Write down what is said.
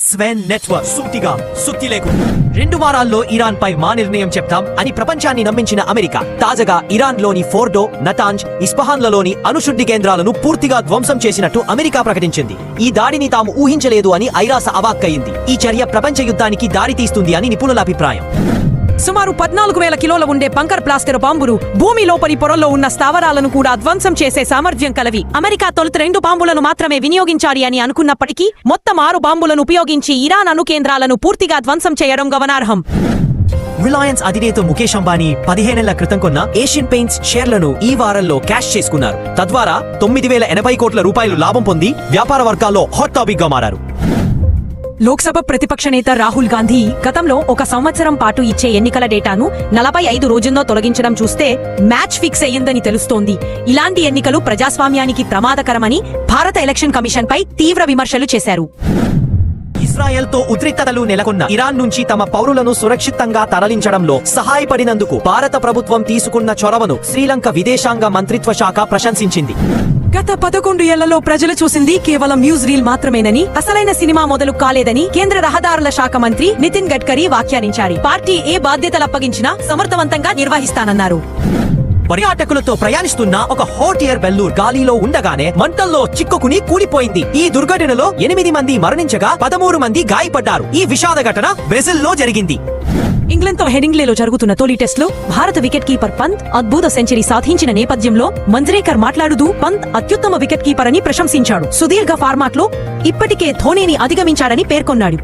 స్వెన్ network సూటిగా సుత్తి లేకుండా రెండు వారాల్లో ఇరాన్ పై మా నిర్ణయం చెప్తాం అని ప్రపంచాన్ని నమ్మించిన అమెరికా. తాజాగా ఇరాన్లోని ఫోర్డో నతాంజ్ ఇస్ఫహాన్లలోని అణుశుద్ధి కేంద్రాలను పూర్తిగా ధ్వంసం చేసినట్టు అమెరికా ప్రకటించింది. ఈ దాడిని తాము ఊహించలేదు అని ఐరాస అవాక్కయింది. ఈ చర్య ప్రపంచ యుద్ధానికి దారి తీస్తుంది అని నిపుణుల అభిప్రాయం. సుమారు పద్నాలుగు వేల కిలోల ఉండే బంకర్ ప్లాస్టర్ బాంబులు భూమి లోపలి పొరల్లో ఉన్న స్థావరాలను కూడా ధ్వంసం చేసే సామర్థ్యం కలవి. అమెరికా తొలుత రెండు బాంబులను మాత్రమే వినియోగించాలి అని అనుకున్నప్పటికీ మొత్తం ఆరు బాంబులను ఉపయోగించి ఇరాన్ అణు కేంద్రాలను పూర్తిగా ధ్వంసం చేయడం గమనార్హం. రిలయన్స్ అధినేత ముఖేష్ అంబానీ పదిహేనేళ్ళ క్రితం కొన్న ఏషియన్ పెయింట్స్ షేర్లను ఈ వారంలో క్యాష్ చేసుకున్నారు. తద్వారా తొమ్మిది వేల ఎనభై కోట్ల రూపాయలు లాభం పొంది వ్యాపార వర్గాల్లో హాట్ టాపిక్గా మారారు. లోక్సభ ప్రతిపక్ష నేత రాహుల్ గాంధీ గతంలో ఒక సంవత్సరం పాటు ఇచ్చే ఎన్నికల డేటాను నలభై ఐదు రోజుల్లో తొలగించడం చూస్తే మ్యాచ్ ఫిక్స్ అయ్యిందని తెలుస్తోంది. ఇలాంటి ఎన్నికలు ప్రజాస్వామ్యానికి ప్రమాదకరమని భారత ఎలక్షన్ కమిషన్ పై తీవ్ర విమర్శలు చేశారు. ఇజ్రాయెల్తో ఉద్రిక్తతలు నెలకొన్న ఇరాన్ నుంచి తమ పౌరులను సురక్షితంగా తరలించడంలో సహాయపడినందుకు భారత ప్రభుత్వం తీసుకున్న చొరవను శ్రీలంక విదేశాంగ మంత్రిత్వ శాఖ ప్రశంసించింది. గత పదకొండు ఏళ్ళలో ప్రజలు చూసింది కేవలం న్యూస్ రీల్ మాత్రమేనని అసలైన సినిమా మొదలు కాలేదని కేంద్ర రహదారుల శాఖ మంత్రి నితిన్ గడ్కరీ వ్యాఖ్యానించారు. పార్టీ ఏ బాధ్యతలు అప్పగించినా సమర్థవంతంగా నిర్వహిస్తానన్నారు. పర్యాటకులతో ప్రయాణిస్తున్న ఒక హాట్ ఎయిర్ బెల్లూర్ గాలిలో ఉండగానే మంటల్లో చిక్కుకుని కూలిపోయింది. ఈ దుర్ఘటనలో ఎనిమిది మంది మరణించగా పదమూడు మంది గాయపడ్డారు. ఈ విషాద ఘటన బ్రెజిల్లో జరిగింది. ఇంగ్లండ్తో హెడింగ్లేలో జరుగుతున్న తొలి టెస్ట్లో భారత వికెట్ కీపర్ పంత్ అద్భుత సెంచరీ సాధించిన నేపథ్యంలో మంజ్రేకర్ మాట్లాడుతూ పంత్ అత్యుత్తమ వికెట్ కీపర్ అని ప్రశంసించాడు. సుదీర్ఘ ఫార్మాట్లో ఇప్పటికే ధోనీని అధిగమించాడని పేర్కొన్నాడు.